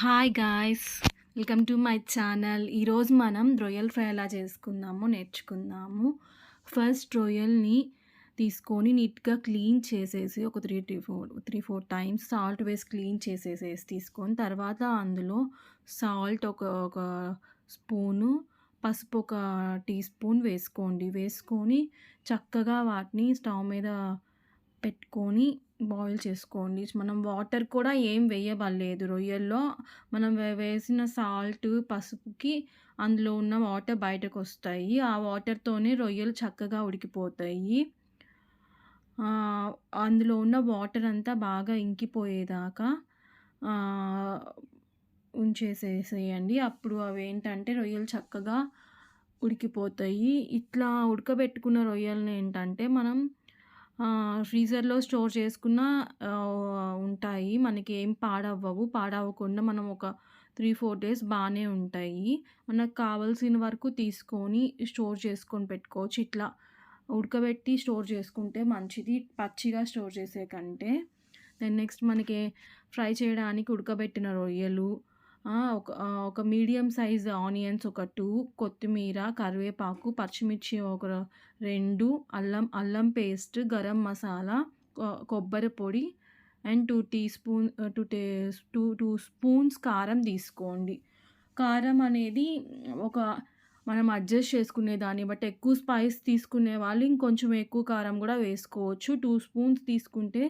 Hi guys welcome to my channel ఈరోజు మనం రొయ్యల్ fry ఎలా చేసుకుందాము నేర్చుకుందాము. ఫస్ట్ రొయ్యల్ని తీసుకొని నీట్గా క్లీన్ చేసేసి ఒక three three four three four times salt వేసి క్లీన్ చేసేసేసి తీసుకొని తర్వాత అందులో సాల్ట్ ఒక ఒక స్పూను పసుపు ఒక టీ స్పూన్ వేసుకోండి. వేసుకొని చక్కగా వాటిని స్టవ్ మీద పెట్టుకొని బాయిల్ చేసుకోండి. మనం వాటర్ కూడా ఏం వేయబడలేదు. రొయ్యల్లో మనం వే వేసిన సాల్ట్ పసుపుకి అందులో ఉన్న వాటర్ బయటకు వస్తాయి ఆ వాటర్తోనే రొయ్యలు చక్కగా ఉడికిపోతాయి. అందులో ఉన్న వాటర్ అంతా బాగా ఇంకిపోయేదాకా ఉంచేసేసేయండి. అప్పుడు అవి ఏంటంటే రొయ్యలు చక్కగా ఉడికిపోతాయి. ఇట్లా ఉడకబెట్టుకున్న రొయ్యలని ఏంటంటే మనం ఫ్రీజర్‌లో స్టోర్ చేసుకున్న ఉంటాయి. మనకి ఏం పాడవ్వవు. పాడవ్వకుండా మనం ఒక 3, 4 డేస్ బాగానే ఉంటాయి. మనకు కావాల్సిన వరకు తీసుకొని స్టోర్ చేసుకొని పెట్టుకోవచ్చు. ఇట్లా ఉడకబెట్టి స్టోర్ చేసుకుంటే మంచిది. పచ్చిగా స్టోర్ చేసే కంటే. దెన్ నెక్స్ట్ మనకి ఫ్రై చేయడానికి ఉడకబెట్టిన రొయ్యలు, ఒక ఒక మీడియం సైజ్ ఆనియన్స్ ఒక టూ కొత్తిమీర, కరివేపాకు, పచ్చిమిర్చి ఒక రెండు అల్లం అల్లం పేస్ట్, గరం మసాలా, కొ కొబ్బరి పొడి and two teaspoon two టే 2, 2 స్పూన్స్ కారం తీసుకోండి. కారం అనేది ఒక మనం అడ్జస్ట్ చేసుకునే దాన్ని బట్టి ఎక్కువ స్పైస్ తీసుకునే వాళ్ళు ఇంకొంచెం ఎక్కువ కారం కూడా వేసుకోవచ్చు. టూ స్పూన్స్ తీసుకుంటే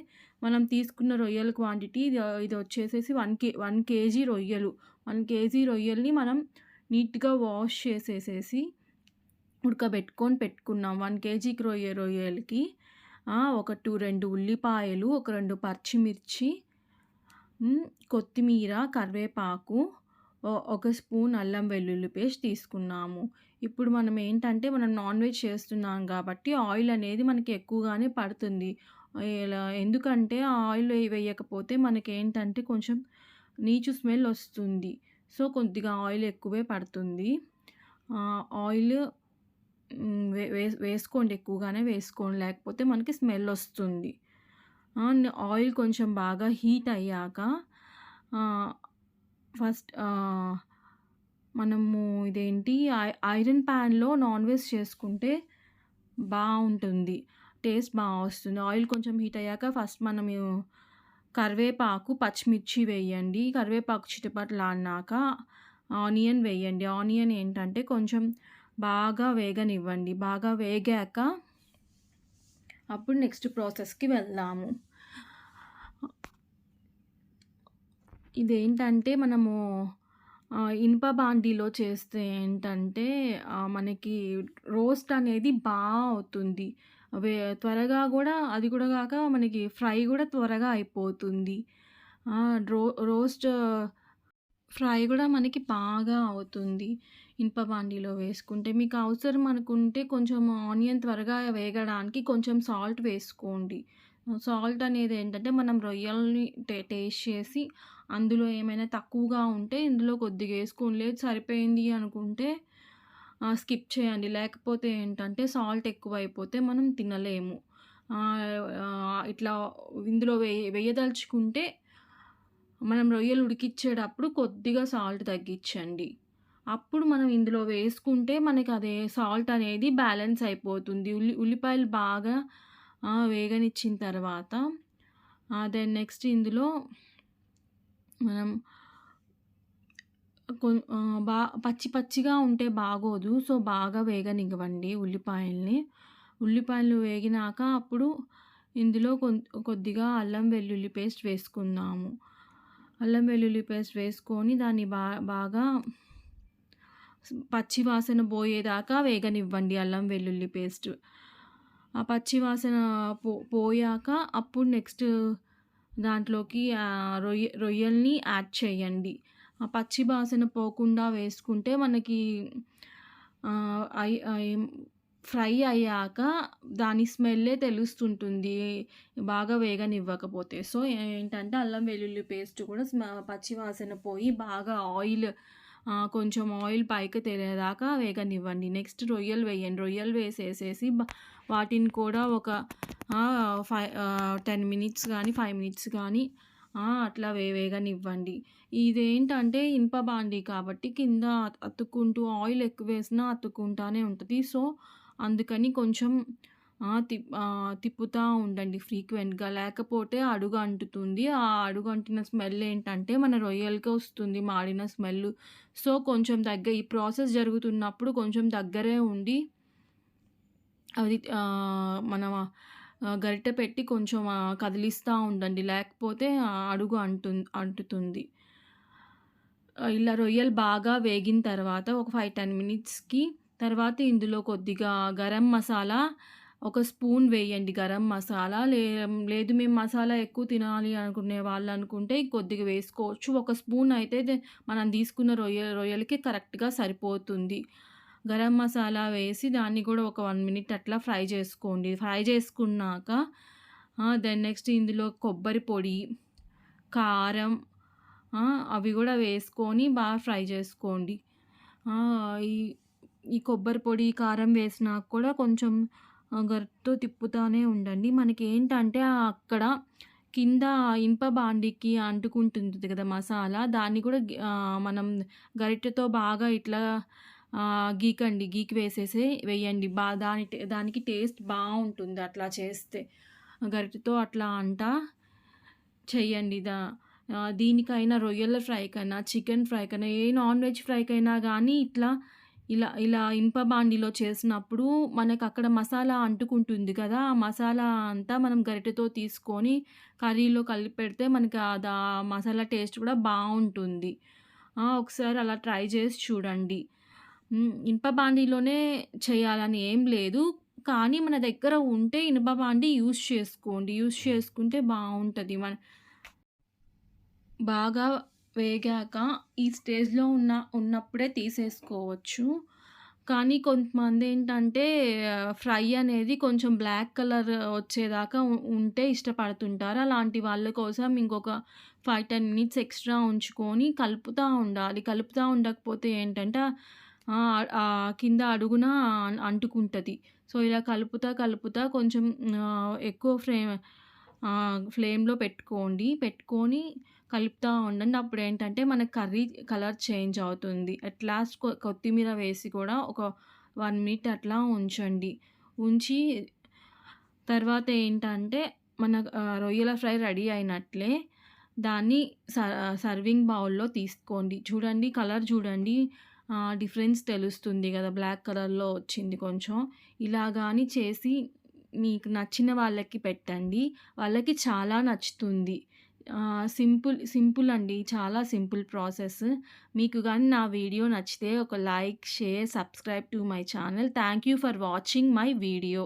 మనం తీసుకున్న రొయ్యల క్వాంటిటీ ఇది ఇది వచ్చేసేసి వన్ కే వన్ కేజీ రొయ్యలు. వన్ కేజీ రొయ్యల్ని మనం నీట్‌గా వాష్ చేసేసేసి ఉడకబెట్టుకొని పెట్టుకున్నాం. వన్ కేజీకి రొయ్య రొయ్యలకి ఒక 2, 2 ఉల్లిపాయలు, ఒక రెండు పచ్చిమిర్చి, కొత్తిమీర, కరివేపాకు, ఒక స్పూన్ అల్లం వెల్లుల్లి పేస్ట్ తీసుకున్నాము. ఇప్పుడు మనం ఏంటంటే మనం నాన్ వెజ్ చేస్తున్నాం కాబట్టి ఆయిల్ అనేది మనకి ఎక్కువగానే పడుతుంది. ఇలా ఎందుకంటే ఆయిల్ వేయకపోతే మనకి ఏంటంటే కొంచెం నీచు స్మెల్ వస్తుంది. సో, కొద్దిగా ఆయిల్ ఎక్కువే పడుతుంది. ఆయిల్ వే వేసుకోండి ఎక్కువగానే వేసుకోండి. లేకపోతే మనకి స్మెల్ వస్తుంది. ఆయిల్ కొంచెం బాగా హీట్ అయ్యాక ఫస్ట్ మనము ఇదేంటి ఐ ఐరన్ ప్యాన్లో నాన్ వెజ్ చేసుకుంటే బాగుంటుంది టేస్ట్ బాగా వస్తుంది. ఆయిల్ కొంచెం హీట్ అయ్యాక ఫస్ట్ మనము కరివేపాకు, పచ్చిమిర్చి వేయండి. కరివేపాకు చిటపటలాడినాక ఆనియన్ వేయండి. ఆనియన్ ఏంటంటే కొంచెం బాగా వేగనివ్వండి. బాగా వేగాక అప్పుడు నెక్స్ట్ ప్రాసెస్‌కి వెళ్దాము. ఇదేంటంటే మనము ఇనుప బాండీలో చేస్తే ఏంటంటే మనకి రోస్ట్ అనేది బాగా అవుతుంది. వే త్వరగా కూడా అది కూడా కాక మనకి ఫ్రై కూడా త్వరగా అయిపోతుంది. రో రోస్ట్ ఫ్రై కూడా మనకి బాగా అవుతుంది. ఇనుప బాండీలో వేసుకుంటే. మీకు అవసరం అనుకుంటే కొంచెం ఆనియన్ త్వరగా వేగడానికి కొంచెం సాల్ట్ వేసుకోండి. సాల్ట్ అనేది ఏంటంటే మనం రొయ్యల్ని టే టేస్ట్ చేసి అందులో ఏమైనా తక్కువగా ఉంటే ఇందులో కొద్దిగా ఏసుకోండి. లేదు సరిపోయింది అనుకుంటే స్కిప్ చేయండి. లేకపోతే ఏంటంటే సాల్ట్ ఎక్కువైపోతే మనం తినలేము. ఇట్లా ఇందులో వే వేయదలుచుకుంటే మనం రొయ్యలు ఉడికిచ్చేటప్పుడు కొద్దిగా సాల్ట్ తగ్గించండి అప్పుడు మనం ఇందులో వేసుకుంటే మనకి అదే సాల్ట్ అనేది బ్యాలెన్స్ అయిపోతుంది. ఉల్లి ఉల్లిపాయలు బాగా వేగనిచ్చిన తర్వాత దెన్ నెక్స్ట్ ఇందులో మనం బా పచ్చి పచ్చిగా ఉంటే బాగోదు. సో, బాగా వేగనివ్వండి ఉల్లిపాయల్ని. ఉల్లిపాయలు వేగినాక అప్పుడు ఇందులో కొ కొద్దిగా అల్లం వెల్లుల్లి పేస్ట్ వేసుకుందాము. అల్లం వెల్లుల్లి పేస్ట్ వేసుకొని దాన్ని బా బాగా పచ్చి వాసన పోయేదాకా వేగనివ్వండి అల్లం వెల్లుల్లి పేస్ట్. ఆ పచ్చి వాసన పో పోయాక అప్పుడు నెక్స్ట్ దాంట్లోకి రొయ్య రొయ్యల్ని యాడ్ చేయండి. ఆ పచ్చి వాసన పోకుండా వేసుకుంటే మనకి ఫ్రై అయ్యాక దాని స్మెల్లే తెలుస్తుంటుంది. బాగా వేగనివ్వకపోతే. సో, ఏంటంటే అల్లం వెల్లుల్లి పేస్ట్ కూడా స్మ పచ్చి వాసన పోయి బాగా ఆయిల్ కొంచెం ఆయిల్ పైకి తేలేదాకా వేగనివ్వండి. నెక్స్ట్ రొయ్యలు వేయండి. రొయ్యలు వేసేసేసి వాటిని కూడా ఒక ఫైవ్ టెన్ మినిట్స్ కానీ ఫైవ్ మినిట్స్ కానీ అట్లా వేవేగానివ్వండి ఇదేంటంటే ఇనుప బాండి కాబట్టి కింద అతుక్కుంటూ ఆయిల్ ఎక్కువ వేసినా అతుక్కుంటానే ఉంటుంది సో, అందుకని కొంచెం తిప్పుతూ ఉండండి ఫ్రీక్వెంట్‌గా. లేకపోతే అడుగు అంటుతుంది. ఆ అడుగు అంటిన స్మెల్ ఏంటంటే మన రొయ్యలకే వస్తుంది మాడిన స్మెల్ సో, కొంచెం దగ్గర ఈ ప్రాసెస్ జరుగుతున్నప్పుడు కొంచెం దగ్గరే ఉండి అది మనం గరిటె పెట్టి కొంచెం కదిలిస్తూ ఉండండి. లేకపోతే అడుగు అంటు అంటుతుంది. ఇలా రొయ్యలు బాగా వేగిన తర్వాత ఒక 5, 10 మినిట్స్‌కి తర్వాత ఇందులో కొద్దిగా గరం మసాలా ఒక స్పూన్ వేయండి గరం మసాలా. లే లేదు మేము మసాలా ఎక్కువ తినాలి అనుకునే వాళ్ళు అనుకుంటే కొద్దిగా వేసుకోవచ్చు. ఒక స్పూన్ అయితే మనం తీసుకున్న రొయ్య రొయ్యలకి కరెక్ట్‌గా సరిపోతుంది. గరం మసాలా వేసి దాన్ని కూడా ఒక వన్ మినిట్ అట్లా ఫ్రై చేసుకోండి. ఫ్రై చేసుకున్నాక దెన్ నెక్స్ట్ ఇందులో కొబ్బరి పొడి, కారం అవి కూడా వేసుకొని బాగా ఫ్రై చేసుకోండి. ఈ ఈ కొబ్బరి పొడి, కారం వేసినాక కూడా కొంచెం గరిటతో తిప్పుతానే ఉండండి. మనకి ఏంటంటే అక్కడ కింద ఇనుప బాండికి అంటుకుంటుంది కదా మసాలా. దాన్ని కూడా మనం గరిటెతో బాగా ఇట్లా గీకండి. గీకి వేసేసి వేయండి. బా దాని టే దానికి టేస్ట్ బాగుంటుంది అట్లా చేస్తే. గరిటెతో అట్లా అంట చెయ్యండి. దా దీనికైనా రొయ్యల ఫ్రైకైనా, చికెన్ ఫ్రైకైనా, ఏ నాన్ వెజ్ ఫ్రైకైనా కానీ ఇట్లా ఇలా ఇలా ఇనుప బాండిలో చేసినప్పుడు అక్కడ మసాలా అంటుకుంటుంది కదా! ఆ మసాలా అంతా మనం గరిటెతో తీసుకొని కర్రీలో కలిపెడితే మనకి అదా మసాలా టేస్ట్ కూడా బాగుంటుంది ఒకసారి అలా ట్రై చేసి చూడండి. హ్మ్. ఇనుప చేయాలని ఏం లేదు. కానీ మన దగ్గర ఉంటే ఇనుప బాండీ యూజ్ చేసుకోండి. యూస్ చేసుకుంటే బాగుంటుంది మన బాగా వేగాక ఈ స్టేజ్‌లో ఉన్న ఉన్నప్పుడే తీసేసుకోవచ్చు. కానీ కొంతమంది ఏంటంటే ఫ్రై అనేది కొంచెం బ్లాక్ కలర్ వచ్చేదాకా ఉంటే ఇష్టపడుతుంటారు. అలాంటి వాళ్ళ కోసం ఇంకొక 5, 10 మినిట్స్ ఎక్స్‌ట్రా ఉంచుకొని కలుపుతూ ఉండాలి. కలుపుతూ ఉండకపోతే ఏంటంటే కింద అడుగున అంటుకుంటుంది సో, ఇలా కలుపుతా, కలుపుతా కొంచెం ఎక్కువ ఫ్లేమ్ ఫ్లేమ్‌లో పెట్టుకోండి. పెట్టుకొని కలుపుతూ ఉండండి. అప్పుడు ఏంటంటే మన కర్రీ కలర్ చేంజ్ అవుతుంది. అట్ లాస్ట్ కొ కొత్తిమీర వేసి కూడా ఒక వన్ మినిట్ అట్లా ఉంచండి. ఉంచి తర్వాత ఏంటంటే మన రొయ్యల ఫ్రై రెడీ అయినట్లే. దాన్ని స సర్వింగ్ బౌల్‌లో తీసుకోండి. చూడండి కలర్ చూడండి. డిఫరెన్స్ తెలుస్తుంది కదా బ్లాక్ కలర్‌లో వచ్చింది కొంచెం. ఇలా కానీ చేసి మీకు నచ్చిన వాళ్ళకి పెట్టండి. వాళ్ళకి చాలా నచ్చుతుంది. సింపుల్ సింపుల్ అండి. చాలా సింపుల్ ప్రాసెస్. మీకు కానీ నా వీడియో నచ్చితే ఒక like, share, subscribe to my channel. Thank you for watching my video.